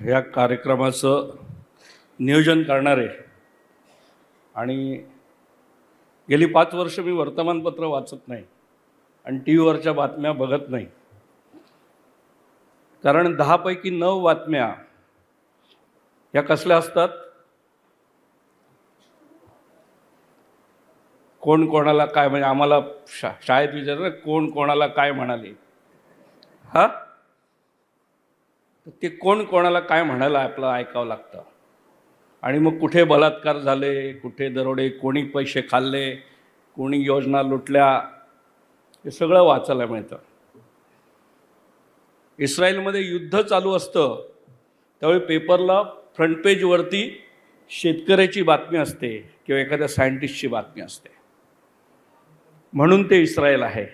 ह्या कार्यक्रमाचं नियोजन करणारे आणि गेली पाच वर्ष मी वर्तमानपत्र वाचत नाही आणि टी व्हीवरच्या बातम्या बघत नाही. कारण दहापैकी नऊ बातम्या ह्या कसल्या असतात? कोण कोणाला काय म्हणजे आम्हाला शा शाळेत विचारलं कोण कोणाला काय म्हणाले? हां? तर ते कोण कोणाला काय म्हणायला आपलं ऐकावं लागतं? आणि मग कुठे बलात्कार झाले कुठे दरोडे कोणी पैसे खाल्ले कोणी योजना लुटल्या हे सगळं वाचायला मिळतं. इस्रायलमध्ये युद्ध चालू असतं त्यावेळी पेपरला फ्रंट पेजवरती शेतकऱ्याची बातमी असते किंवा एखाद्या सायंटिस्टची बातमी असते. म्हणून ते इस्रायल आहे.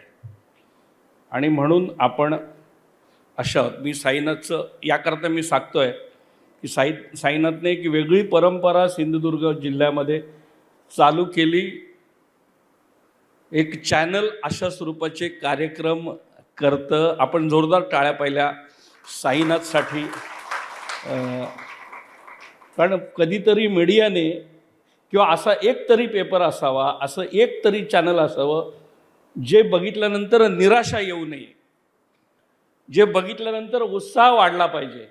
आणि म्हणून आपण अशा मी साईनाथचं याकरता मी सांगतो आहे की साई साईनाथने एक वेगळी परंपरा सिंधुदुर्ग जिल्ह्यामध्ये चालू केली. एक चॅनल अशा स्वरूपाचे कार्यक्रम करतं. आपण जोरदार टाळ्या पाहिल्या साईनाथसाठी. कारण कधीतरी मीडियाने किंवा असा एक तरी पेपर असावा असं एक तरी चॅनल असावं जे बघितल्यानंतर निराशा येऊ नये. जे बघितल्यानंतर उत्साह वाढला पाहिजे.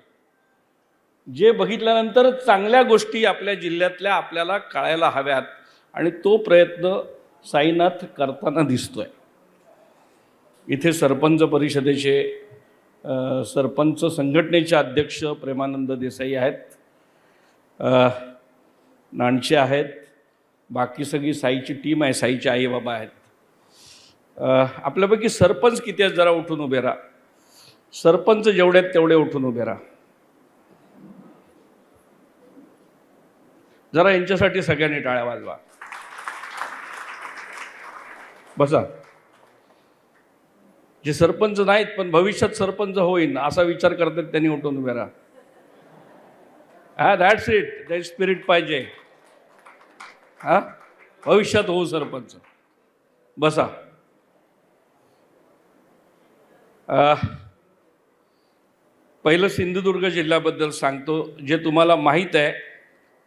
जे बघितल्यानंतर चांगल्या गोष्टी आपल्या जिल्ह्यातल्या आपल्याला कळायला हव्यात आणि तो प्रयत्न साईनाथ करताना दिसतोय. इथे सरपंच परिषदेचे सरपंच संघटनेचे अध्यक्ष प्रेमानंद देसाई आहेत. नाणचे आहेत. बाकी सगळी साईची टीम आहे साईचे आई बाबा आहेत. आपल्यापैकी सरपंच किती आहेत जरा उठून उभे राहा. सरपंच जेवढे आहेत तेवढे उठून उभे राहा. जरा यांच्यासाठी सगळ्यांनी टाळ्या वाजवा. बसा. जे सरपंच नाहीत पण भविष्यात सरपंच होईन असा विचार करतात त्यांनी उठून उभे राहा. हा दॅट्स इट दॅट स्पिरिट पाहिजे. हा? भविष्यात होऊ सरपंच. बसा. आ, पहिलं सिंधुदुर्ग जिल्ह्याबद्दल सांगतो जे तुम्हाला माहीत आहे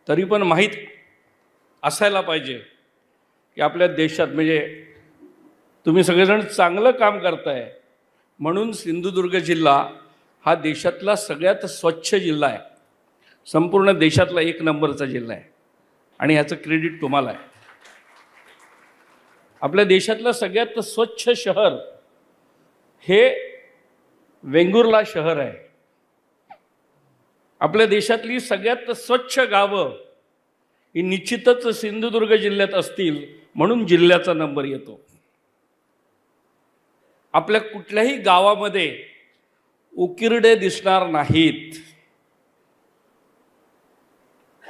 तरी पण माहीत असायला पाहिजे की आपल्या देशात म्हणजे तुम्ही सगळेजण चांगलं काम करताय. म्हणून सिंधुदुर्ग जिल्हा हा देशातला सगळ्यात स्वच्छ जिल्हा आहे. संपूर्ण देशातला एक नंबरचा जिल्हा आहे. आणि ह्याचं क्रेडिट तुम्हाला आहे. आपल्या देशातलं सगळ्यात स्वच्छ शहर हे वेंगुर्ला शहर आहे. आपल्या देशातली सगळ्यात स्वच्छ गावं ही निश्चितच सिंधुदुर्ग जिल्ह्यात असतील म्हणून जिल्ह्याचा नंबर येतो. आपल्या कुठल्याही गावामध्ये उकिरडे दिसणार नाहीत.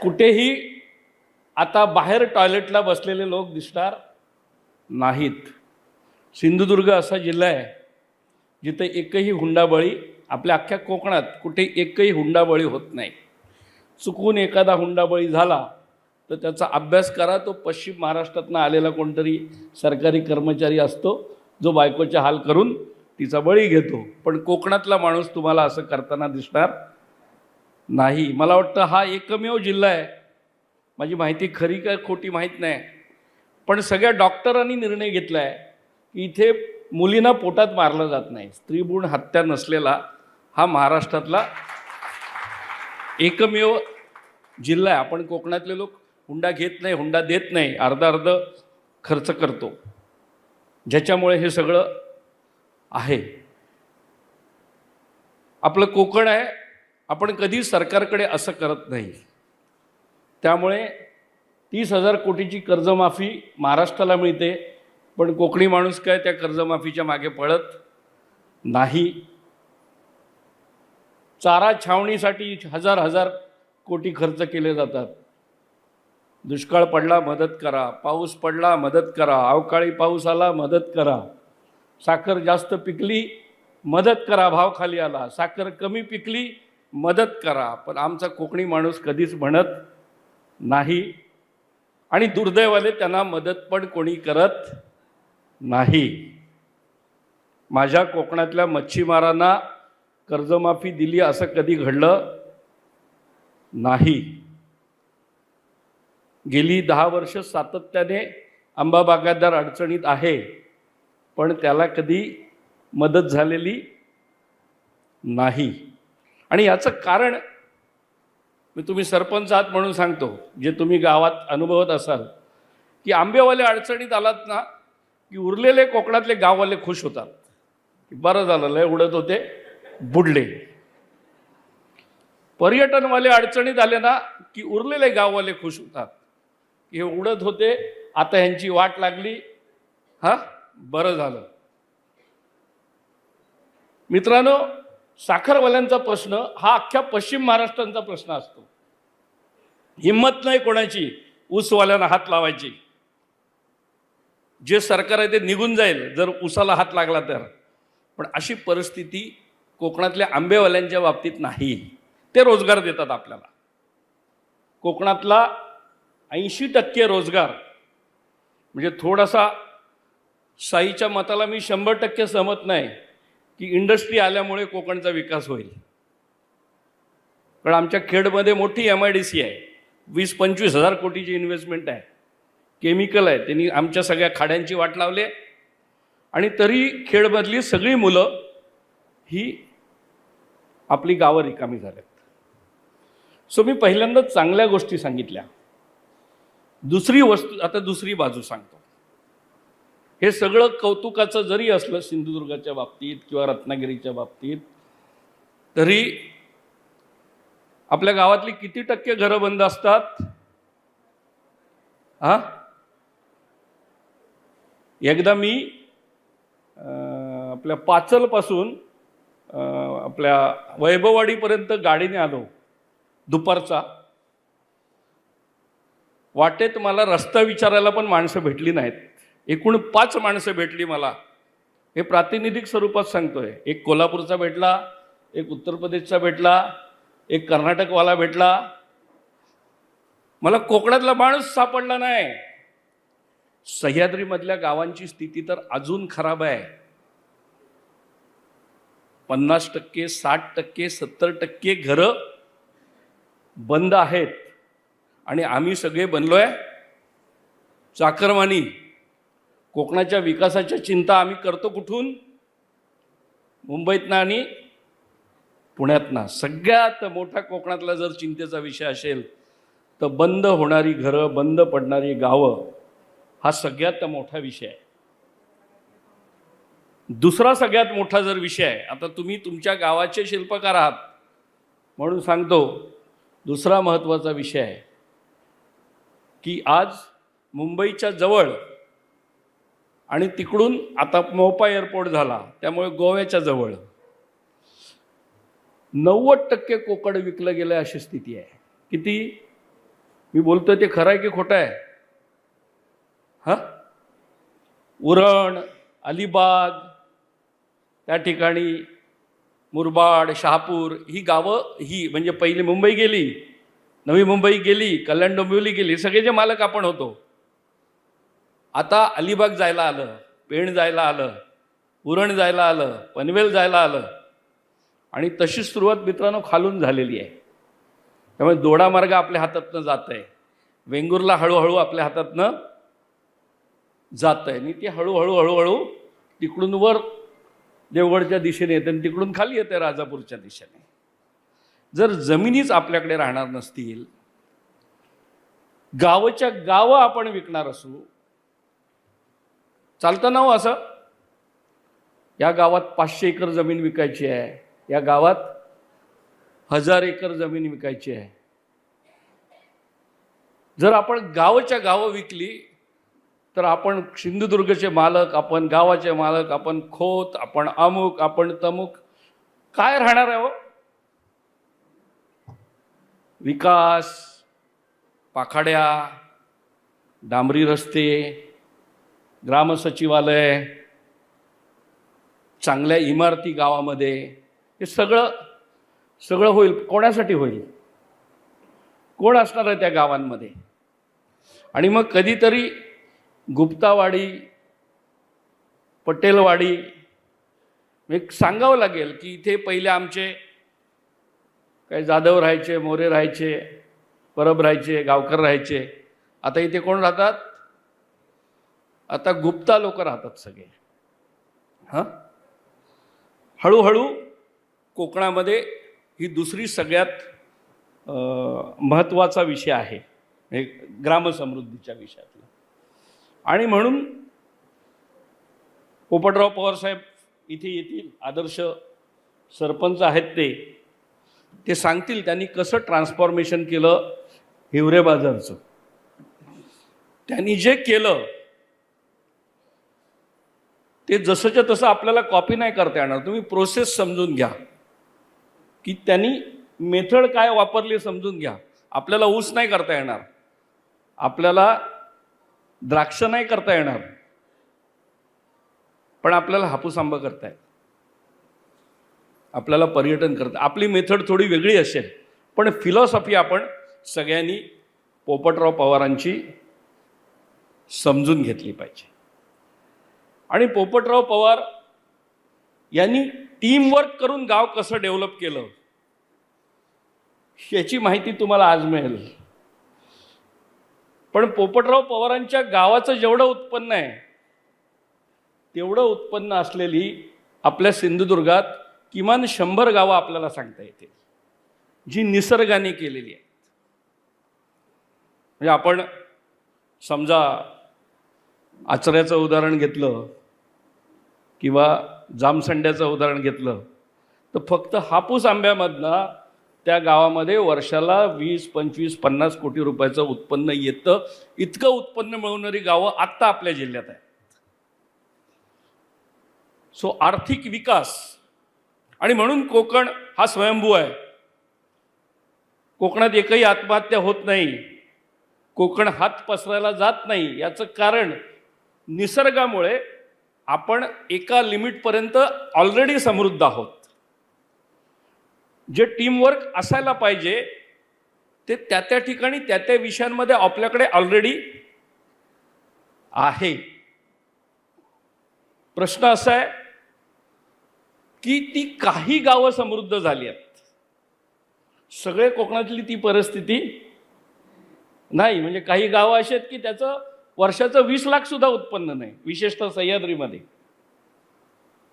कुठेही आता बाहेर टॉयलेटला बसलेले लोक दिसणार नाहीत. सिंधुदुर्ग असा जिल्हा आहे जिथे एकही हुंडाबळी आपल्या अख्ख्या कोकणात कुठे एकही हुंडाबळी होत नाही. चुकून एखादा हुंडाबळी झाला तर त्याचा अभ्यास करा. तो पश्चिम महाराष्ट्रातनं आलेला कोणतरी सरकारी कर्मचारी असतो जो बायकोचे हाल करून तिचा बळी घेतो. पण कोकणातला माणूस तुम्हाला असं करताना दिसणार नाही. मला वाटतं हा एकमेव जिल्हा आहे. माझी माहिती खरी काय खोटी माहीत नाही. पण सगळ्या डॉक्टरांनी निर्णय घेतला आहे की इथे मुलींना पोटात मारलं जात नाही. स्त्रीभ्रूण हत्या नसलेला हा महाराष्ट्रातला एकमेव जिल्हा आहे. आपण कोकणातले लोक हुंडा घेत नाही हुंडा देत नाही. अर्धा अर्ध खर्च करतो. ज्याच्यामुळे हे सगळं आहे. आपलं कोकण आहे. आपण कधी सरकारकडे असं करत नाही. त्यामुळे तीस हजार कोटीची कर्जमाफी महाराष्ट्राला मिळते. पण कोकणी माणूस काय त्या कर्जमाफीच्या मागे पळत नाही. चारा छावणीसाठी हजार हजार कोटी खर्च केले जातात. दुष्काळ पडला मदत करा. पाऊस पडला मदत करा. अवकाळी पाऊस आला मदत करा. साखर जास्त पिकली मदत करा. भाव खाली आला. साखर कमी पिकली मदत करा. पण आमचा कोकणी माणूस कधीच म्हणत नाही. आणि दुर्दैवाने त्यांना मदत पण कोणी करत नाही. माझ्या कोकणातल्या मच्छीमारांना कर्जमाफी दिली असं कधी घडलं? नाही. गेली दहा वर्ष सातत्याने आंबा बागायतदार अडचणीत आहे पण त्याला कधी मदत झालेली नाही. आणि याचं कारण मी तुम्ही सरपंच आहात म्हणून सांगतो जे तुम्ही गावात अनुभवत असाल की आंबेवाले अडचणीत आलात ना की उरलेले कोकणातले गाववाले खुश होतात. बरं झालं लय उडत होते. बुडले. पर्यटनवाले अडचणीत आले ना की उरलेले गाववाले खुश होतात. हे उडत होते आता ह्यांची वाट लागली. हा बरं झालं. मित्रांनो साखरवाल्यांचा प्रश्न हा अख्ख्या पश्चिम महाराष्ट्रांचा प्रश्न असतो. हिंमत नाही कोणाची ऊसवाल्यांना हात लावायची. जे सरकार आहे ते निघून जाईल जर ऊसाला हात लागला तर. पण अशी परिस्थिती कोकणातल्या आंबेवाल्यांच्या बाबतीत नाही. ते रोजगार देतात आपल्याला. कोकणातला ऐंशी टक्के रोजगार म्हणजे थोडासा साईच्या मताला मी शंभर टक्के सहमत नाही की इंडस्ट्री आल्यामुळे कोकणचा विकास होईल. कारण आमच्या खेडमध्ये मोठी एम आय डी सी आहे. वीस पंचवीस हजार कोटीची इन्व्हेस्टमेंट आहे. केमिकल आहे. त्यांनी आमच्या सगळ्या खाड्यांची वाट लावली आहे. आणि तरी खेडमधली सगळी मुलं ही आपली गावं रिकामी झाल्यात सो मी पहिल्यांदा चांगल्या गोष्टी सांगितल्या. दुसरी वस्तू आता दुसरी बाजू सांगतो. हे सगळं कौतुकाचं जरी असलं सिंधुदुर्गाच्या बाबतीत किंवा रत्नागिरीच्या बाबतीत तरी आपल्या गावातली किती टक्के घरं बंद असतात? हा? एकदा मी आपल्या पाचलपासून आपल्या वैभववाडीपर्यंत गाडीने आलो दुपारचा. वाटेत मला रस्ता विचारायला पण माणसं भेटली नाहीत. एकूण पाच माणसं भेटली मला. हे प्रातिनिधिक स्वरूपात सांगतोय. एक कोल्हापूरचा भेटला एक उत्तर प्रदेशचा भेटला एक कर्नाटकवाला भेटला. मला कोकणातला माणूस सापडला नाही. सह्याद्रीमधल्या गावांची स्थिती तर अजून खराब आहे. पन्नास टक्के साठ टक्के सत्तर टक्के घरं बंद आहेत. आणि आम्ही सगळे बनलोय. चाकरमानी कोकणाच्या विकासाच्या चिंता आम्ही करतो कुठून? मुंबईतनं आणि पुण्यातनं. सगळ्यात मोठा कोकणातला जर चिंतेचा विषय असेल तर बंद होणारी घरं बंद पडणारी गावं हा सगळ्यात मोठा विषय आहे. दुसरा सगळ्यात मोठा जर विषय आहे आता तुम्ही तुमच्या गावाचे शिल्पकार आहात म्हणून सांगतो दुसरा महत्त्वाचा विषय आहे की आज मुंबईच्या जवळ आणि तिकडून आता मोपा एअरपोर्ट झाला त्यामुळे गोव्याच्या जवळ. नव्वद टक्के कोकण विकलं गेलं आहे अशी स्थिती आहे. किती? मी बोलतोय ते खरं आहे की खोटं आहे? हां? उरण अलिबाग त्या ठिकाणी मुरबाड शहापूर ही गावं ही म्हणजे पहिली मुंबई गेली नवी मुंबई गेली कल्याण डोंबिवली गेली सगळे जे मालक आपण होतो. आता अलिबाग जायला आलं पेण जायला आलं उरण जायला आलं पनवेल जायला आलं. आणि तशी सुरुवात मित्रांनो खालून झालेली आहे. त्यामुळे दोडा मार्ग आपल्या हातातनं जात आहे वेंगुर्ला हळूहळू आपल्या हातातनं जात आहे आणि ती हळूहळू हळूहळू तिकडून वर देवगडच्या दिशेने येते आणि तिकडून खाली येते राजापूरच्या दिशेने. जर जमिनीच आपल्याकडे राहणार नसतील गावच्या गावं आपण विकणार असू चालतं ना हो असं? या गावात पाचशे एकर जमीन विकायची आहे या गावात हजार एकर जमीन विकायची आहे. जर आपण गावच्या गावं विकली तर आपण सिंधुदुर्गचे मालक आपण गावाचे मालक आपण खोत आपण अमुक आपण तमुक. काय राहणार आहे हो? विकास पाखाड्या डांबरी रस्ते ग्रामसचिवालय चांगल्या इमारती गावामध्ये. हे सगळं सगळं होईल. कोणासाठी होईल? कोण असणार आहे त्या गावांमध्ये? आणि मग कधीतरी गुप्तावाडी पटेलवाडी. एक सांगावं लागेल की इथे पहिले आमचे काही जाधव राहायचे मोरे राहायचे परब राहायचे गावकर राहायचे. आता इथे कोण राहतात? आता गुप्ता लोक राहतात सगळे. हां? हळूहळू कोकणामध्ये ही दुसरी सगळ्यात महत्त्वाचा विषय आहे. म्हणजे ग्रामसमृद्धीच्या विषयातला. आणि म्हणून पोपटराव पवारसाहेब इथे येतील आदर्श सरपंच आहेत ते ते सांगतील त्यांनी कसं ट्रान्सफॉर्मेशन केलं हिवरे बाजारचं. त्यांनी जे केलं ते जसंच्या तसं आपल्याला कॉपी नाही करता येणार. तुम्ही प्रोसेस समजून घ्या. की त्यांनी मेथड काय वापरली समजून घ्या. आपल्याला ऊस नाही करता येणार. आपल्याला द्राक्ष नाही करता येणार. पण आपल्याला हापूस आंबा करता येत. आपल्याला पर्यटन करता आपली मेथड थोडी वेगळी असेल पण फिलॉसॉफी आपण सगळ्यांनी पोपटराव पवारांची समजून घेतली पाहिजे. आणि पोपटराव पवार यांनी टीमवर्क करून गाव कसं डेव्हलप केलं याची माहिती तुम्हाला आज मिळेल. पण पोपटराव पवारांच्या गावाचं जेवढं उत्पन्न आहे तेवढं उत्पन्न असलेली आपल्या सिंधुदुर्गात किमान शंभर गावं आपल्याला सांगता येतील जी निसर्गाने केलेली आहेत. म्हणजे आपण समजा आचऱ्याचं उदाहरण घेतलं किंवा जामसंड्याचं उदाहरण घेतलं तर फक्त हापूस आंब्यामधनं त्या गावामध्ये वर्षाला वीस पंचवीस पन्नास कोटी रुपयाचं उत्पन्न येतं. इतकं उत्पन्न मिळवणारी गावं आत्ता आपल्या जिल्ह्यात आहेत. सो आर्थिक विकास आणि म्हणून कोकण हा स्वयंभू आहे. कोकणात एकही आत्महत्या होत नाही. कोकण हात पसरायला जात नाही. याचं कारण निसर्गामुळे आपण एका लिमिटपर्यंत ऑलरेडी समृद्ध आहोत. जे टीमवर्क असायला पाहिजे ते त्या त्या ठिकाणी त्या त्या विषयांमध्ये आपल्याकडे ऑलरेडी आहे. प्रश्न असा आहे की ती काही गावं समृद्ध झाली आहेत. सगळे कोकणातली ती परिस्थिती नाही. म्हणजे काही गावं अशी आहेत की त्याचं वर्षाचं वीस लाख सुद्धा उत्पन्न नाही विशेषतः सह्याद्रीमध्ये.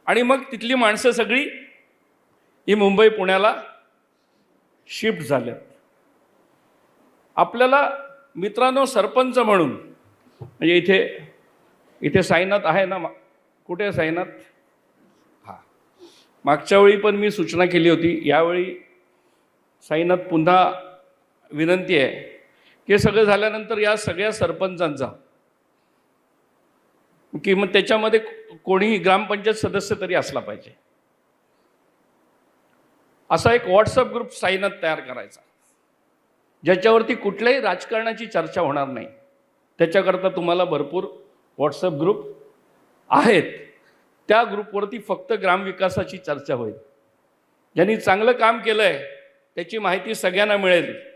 आणि मग तिथली माणसं सगळी ही मुंबई पुण्याला शिफ्ट झाल्यात आपल्याला मित्रांनो सरपंच म्हणून म्हणजे इथे इथे साईनाथ आहे ना कुठे आहे साईनाथ? हां. मागच्या वेळी पण मी सूचना केली होती यावेळी साईनाथ पुन्हा विनंती आहे की हे सगळं झाल्यानंतर या सगळ्या सरपंचांचा की मग त्याच्यामध्ये कोणीही ग्रामपंचायत सदस्य तरी असला पाहिजे. असा एक व्हॉट्सअप ग्रुप साईनत तयार करायचा. ज्याच्यावरती कुठल्याही राजकारणाची चर्चा होणार नाही. त्याच्याकरता तुम्हाला भरपूर व्हॉट्सअप ग्रुप आहेत. त्या ग्रुपवरती फक्त ग्रामविकासाची चर्चा होईल. ज्यांनी चांगलं काम केलं आहे त्याची माहिती सगळ्यांना मिळेल.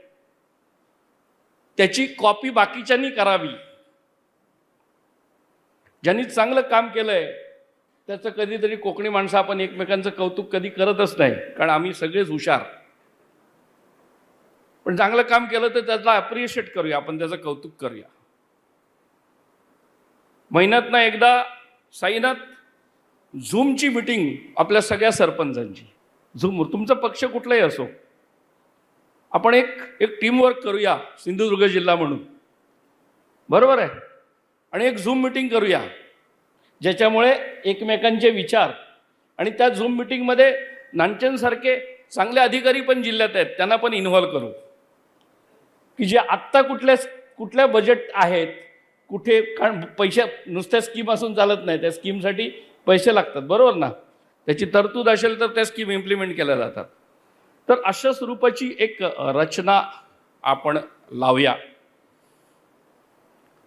त्याची कॉपी बाकीच्यांनी करावी. ज्यांनी चांगलं काम केलं आहे त्याचं कधीतरी कोकणी माणसं आपण एकमेकांचं कौतुक कधी करतच नाही कारण आम्ही सगळेच हुशार. पण चांगलं काम केलं तर त्याचा अप्रिशिएट करूया आपण त्याचं कौतुक करूया. महिन्यातनं एकदा साईनाथ झूमची मिटिंग आपल्या सगळ्या सरपंचांची. झूम तुमचा पक्ष कुठलाही असो. आपण एक एक टीमवर्क करूया सिंधुदुर्ग जिल्हा म्हणून. बरोबर आहे? आणि एक झूम मिटिंग करूया. ज्याच्यामुळे एकमेकांचे विचार आणि त्या झूम मिटिंगमध्ये नांचनसारखे चांगले अधिकारी पण जिल्ह्यात आहेत त्यांना पण इन्व्हॉल्व करू. की जे आत्ता कुठल्या कुठल्या बजेट आहेत कुठे कारण पैसे नुसत्या स्कीम असून चालत नाही त्या स्कीमसाठी पैसे लागतात बरोबर ना? त्याची तरतूद असेल तर त्या स्कीम इम्प्लिमेंट केल्या जातात. तर अशा स्वरूपाची एक रचना आपण लावूया.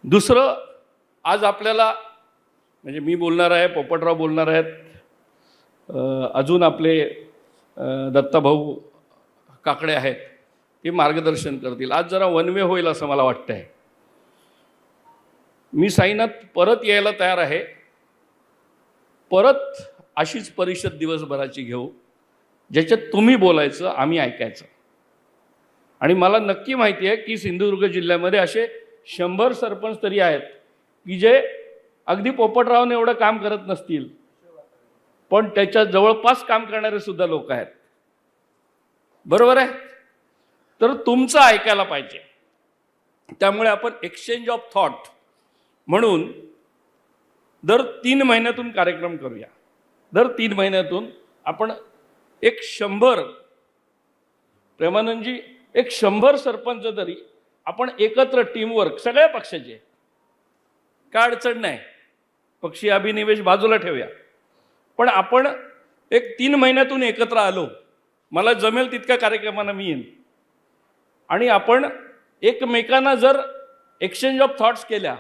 दुसरं आज आपल्याला म्हणजे मी बोलणार आहे पोपटराव बोलणार आहेत. अजून आपले दत्ताभाऊ काकडे आहेत ते मार्गदर्शन करतील. आज जरा वनवे होईल असं मला वाटतं आहे मी साईनाथ परत यायला तयार आहे. परत अशीच परिषद दिवसभराची घेऊ ज्याच्यात तुम्ही बोलायचं आम्ही ऐकायचं. आणि मला नक्की माहिती आहे की सिंधुदुर्ग जिल्ह्यामध्ये असे शंभर सरपंच तरी आहेत की जे अगदी पोपटरावने एवढं काम करत नसतील. पण त्याच्या जवळपास काम करणारे सुद्धा लोक आहेत. बरोबर आहे? तर तुमचं ऐकायला पाहिजे. त्यामुळे आपण एक्सचेंज ऑफ थॉट म्हणून दर तीन महिन्यातून कार्यक्रम करूया. दर तीन महिन्यातून आपण एक शंभर प्रेमानंदजी एक शंभर सरपंच तरी आपण एकत्र टीमवर्क सगळ्या पक्षाचे. काय अडचण नाही. पक्षी अभिनिवेश बाजूला ठेवूया. पण आपण एक तीन महिन्यातून एकत्र आलो मला जमेल तितक्या कार्यक्रमांना मी येईन. आणि आपण एकमेकांना जर एक्सचेंज ऑफ थॉट्स केल्या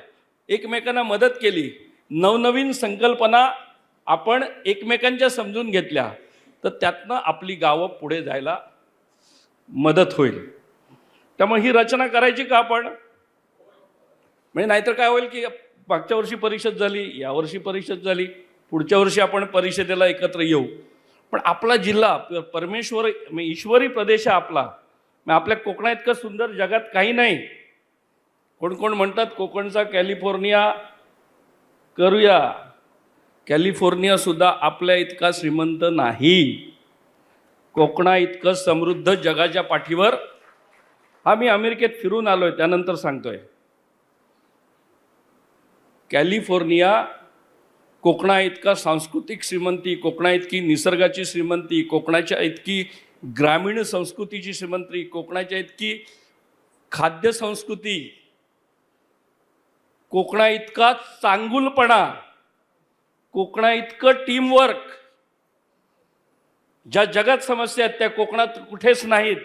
एकमेकांना मदत केली नवनवीन संकल्पना आपण एकमेकांच्या समजून घेतल्या तर त्यातनं आपली गावं पुढे जायला मदत होईल. त्यामुळे ही रचना करायची का आपण? म्हणजे नाहीतर काय होईल की मागच्या वर्षी परिषद झाली यावर्षी परिषद झाली पुढच्या वर्षी आपण परिषदेला एकत्र येऊ. पण आपला जिल्हा प- परमेश्वर म्हणजे ईश्वरी प्रदेश आहे आपला. मग आपल्या कोकणा इतकं सुंदर जगात काही नाही. कोण कोण म्हणतात कोकणचा कॅलिफोर्निया करूया. कॅलिफोर्निया सुद्धा आपल्या इतका श्रीमंत नाही. कोकणा इतकं समृद्ध जगाच्या पाठीवर. हा मी अमेरिकेत फिरून आलोय त्यानंतर सांगतोय. कॅलिफोर्निया कोकणा इतका सांस्कृतिक श्रीमंती कोकणा इतकी निसर्गाची श्रीमंती कोकणाच्या इतकी ग्रामीण संस्कृतीची श्रीमंती कोकणाच्या इतकी खाद्य संस्कृती कोकणा इतका चांगुलपणा कोकणा इतकं टीमवर्क ज्या जगात समस्या आहेत त्या कोकणात कुठेच नाहीत.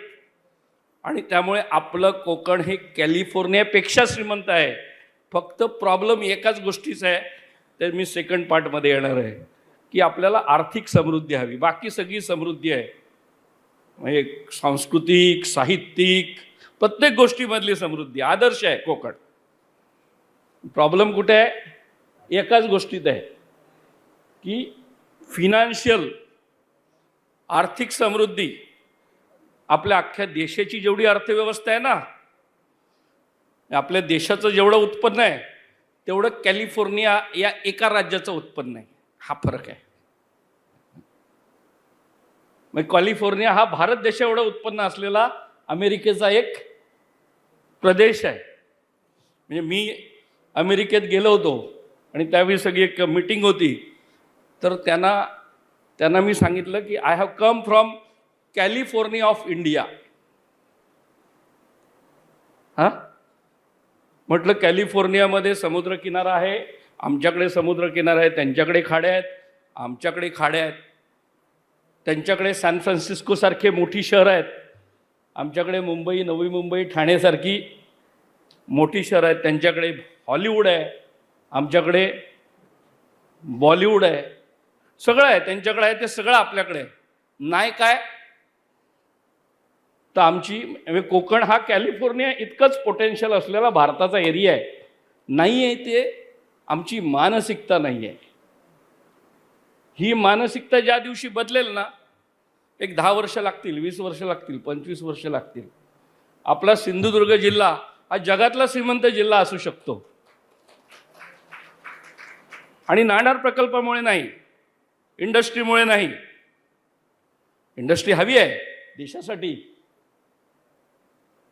आणि त्यामुळे आपलं कोकण हे कॅलिफोर्नियापेक्षा श्रीमंत आहे. फक्त प्रॉब्लेम एकाच गोष्टीचा आहे ते मी सेकंड पार्टमध्ये येणार आहे की आपल्याला आर्थिक समृद्धी हवी. बाकी सगळी समृद्धी आहे. म्हणजे सांस्कृतिक साहित्यिक प्रत्येक गोष्टीमधली समृद्धी. आदर्श आहे कोकण. प्रॉब्लेम कुठे आहे? एकाच गोष्टीत आहे की फिनान्शियल आर्थिक समृद्धी आपल्या अख्ख्या देशाची जेवढी अर्थव्यवस्था आहे ना आपल्या देशाचं जेवढं उत्पन्न आहे तेवढं कॅलिफोर्निया या एका राज्याचं उत्पन्न आहे. हा फरक आहे. मग कॅलिफोर्निया हा भारत देशा एवढं उत्पन्न असलेला अमेरिकेचा एक प्रदेश आहे. म्हणजे मी अमेरिकेत गेलो होतो आणि त्यावेळी सगळी एक मीटिंग होती. तर त्यांना त्यांना मी सांगितलं की I have come from California of India हां? म्हटलं कॅलिफोर्नियामध्ये समुद्रकिनारा आहे आमच्याकडे समुद्रकिनारा आहे त्यांच्याकडे खाड्या आहेत आमच्याकडे खाड्या आहेत. त्यांच्याकडे सॅन फ्रान्सिस्कोसारखे मोठी शहरं आहेत. आमच्याकडे मुंबई नवी मुंबई ठाणेसारखी मोठी शहरं आहेत. त्यांच्याकडे हॉलिवूड आहे. आमच्याकडे बॉलिवूड आहे. सगळं आहे. त्यांच्याकडे आहे ते सगळं आपल्याकडे आहे. नाही काय तर आमची म्हणजे कोकण हा कॅलिफोर्निया इतकंच पोटेन्शियल असलेला भारताचा एरिया आहे. नाही आहे ते आमची मानसिकता नाही आहे ही मानसिकता ज्या दिवशी बदलेल ना एक दहा वर्ष लागतील वीस वर्ष लागतील पंचवीस वर्ष लागतील. आपला सिंधुदुर्ग जिल्हा हा जगातला श्रीमंत जिल्हा असू शकतो. आणि नाणार प्रकल्पामुळे नाही इंडस्ट्रीमुळे नाही. इंडस्ट्री हवी आहे देशासाठी.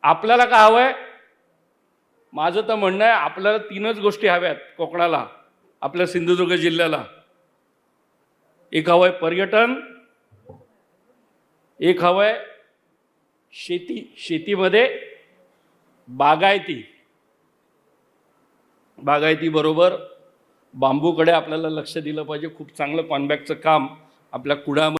आपल्याला काय हवं आहे माझं तर म्हणणं आहे आपल्याला तीनच गोष्टी हव्यात कोकणाला आपल्या सिंधुदुर्ग जिल्ह्याला. एक हवं आहे पर्यटन एक हवं आहे शेती शेतीमध्ये बागायती. बागायती बरोबर बांबूकडे आपल्याला लक्ष दिलं पाहिजे खूप चांगलं कॉनबॅकचं काम आपल्या कुडामध्ये